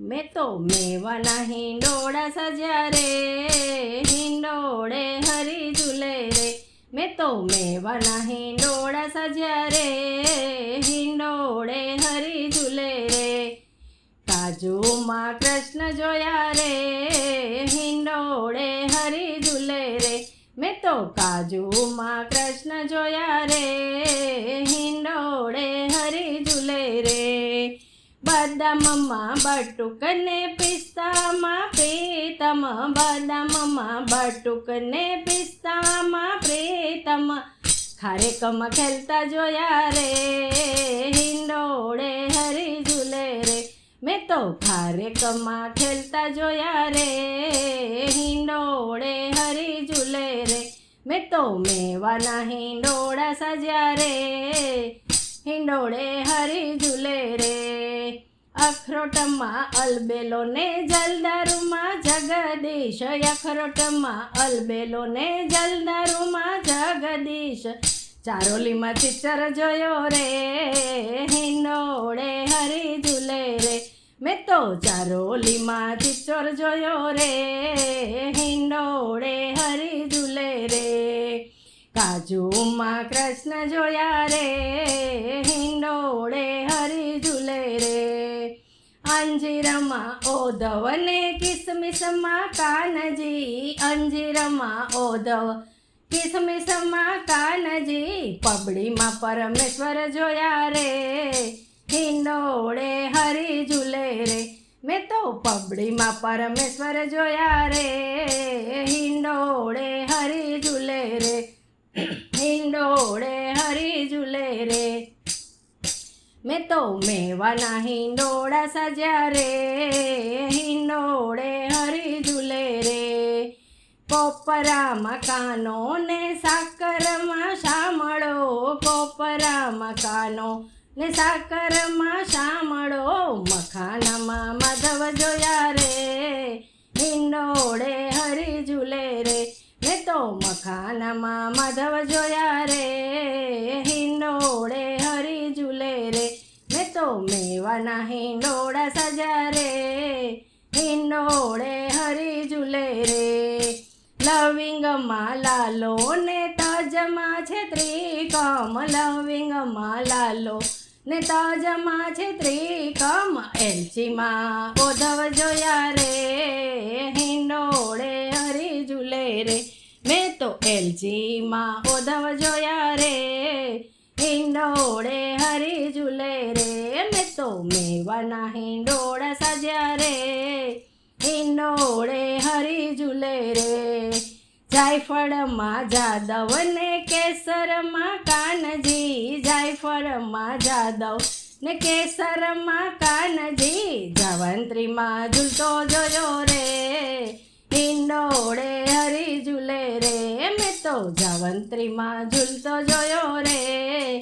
મેં તો મેવાના હિંડોળા સજ્યા રે, હિંડોળે હરી ઝૂલે રે. મેં તો મેવાના હિંડોળા સજ્યા રે, હિંડોળે હરી ઝૂલે રે. કાજુમાં કૃષ્ણ જોયા રે, હિંડોળે હરી ઝૂલે રે. મેં તો કાજુમાં કૃષ્ણ જોયા રે, હિંડોળે હરી ઝૂલે રે. બદામમાં બટુક ને પિસ્તામાં પ્રીતમ. બદામમાં બટુક ને પિસ્તામાં પ્રીતમ. ખારેકમાં ખેલતા જોયા રે, હિંડોળે હરી ઝૂલે રે. મેં તો ખારેકમાં ખેલતા જોયા રે, હિંડોળે હરી ઝૂલે રે. મેં તો મેવાના હિંડોળા સજ્યા રે હિંડોળે હરી ઝૂલે રે. અખરોટમાં અલબેલો ને જલદારુમાં જગદીશ. અખરોટમાં અલબેલો ને જલદારુમાં જગદીશ. ચારોલીમાં ચિચર જોયો રે. હિંડોળે હરી ઝૂલે રે. મેં તો ચારોલીમાં ચિચર જોયો રે. કાજુમાં કૃષ્ણ જોયા રે, હિંડોળે હરી ઝૂલે રે. અંજીરમાં ઓધવ ને કિસમિસમાં કાનજી, અંજીરમાં ઓધવ કિસમિસમાં કાનજી. પબડીમાં પરમેશ્વર જોયા રે, હિંડોળે હરી ઝૂલે રે. મેં તો પબડીમાં પરમેશ્વર જોયા રે, હિંડોળે તો મેવાના હિંડોળા સજ્યા રે હિંડોળે હરી ઝૂલે રે. કોપરામાં કાનો ને સાકરમાં શામળો કોપરામાં કાનો ને સાકરમાં શામળો. મખાનામાં માધવ જોયા રે હિંડોળે હરી ઝૂલે રે. મેં તો મખાનામાં માધવ જોયા રે હિંડોળે તો મેવાના હિંડોળા સજા રે હિંડોળે હરી ઝૂલે રે લવિંગમાં લાલો ને તજમાં છે ત્રિકમ લવિંગમાં લાલો ને તાજમાં છે ત્રિકમ એલચીમાં ઓધવ જોયા રે હિંડોળે હરી ઝૂલે રે મેં તો એલજીમાં ઓધવ જોયા રે હિંડોળે હરી ઝૂલે રે તો મેવાના હિંડોળા સજ્યા રે, હિંડોળે હરી ઝૂલે રે. જાયફળમાં જાદવ ને કેસરમાં કાનજી, જાયફળમાં જાદવ ને કેસરમાં કાનજી. જવંત્રીમાં ઝૂલતો જોયો રે, હિંડોળે હરી ઝૂલે રે. મેં તો જવંત્રીમાં ઝૂલતો જોયો રે,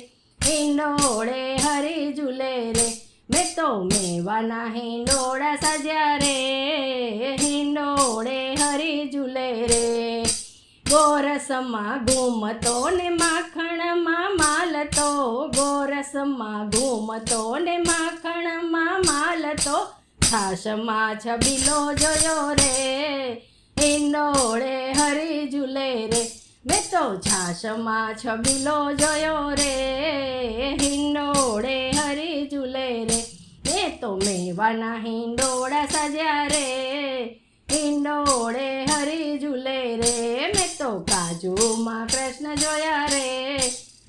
હિંડોળે હરી ઝૂલે રે. મેં તો મેવાના હિંડોળા સજ્યા રે, હિંડોળે હરી ઝૂલે રે. ગોરસમાં ઘૂમતો ને માખણમાં માલતો, ગોરસમાં ઘૂમતો ને માખણમાં માલતો. છાશમાં છબીલો જોયો રે, હિંડોળે હરી ઝૂલે રે. મેં તો છાશમાં છબીલો જોયો રે, હિંડોળે હરી ઝૂલે રે. તો મેવાના હિંડોળા સજ્યા રે, હિંડોળે હરી ઝૂલે રે. મેં તો કાજુમાં કૃષ્ણ જોયા રે,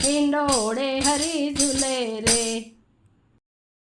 હિંડોળે હરી ઝૂલે રે.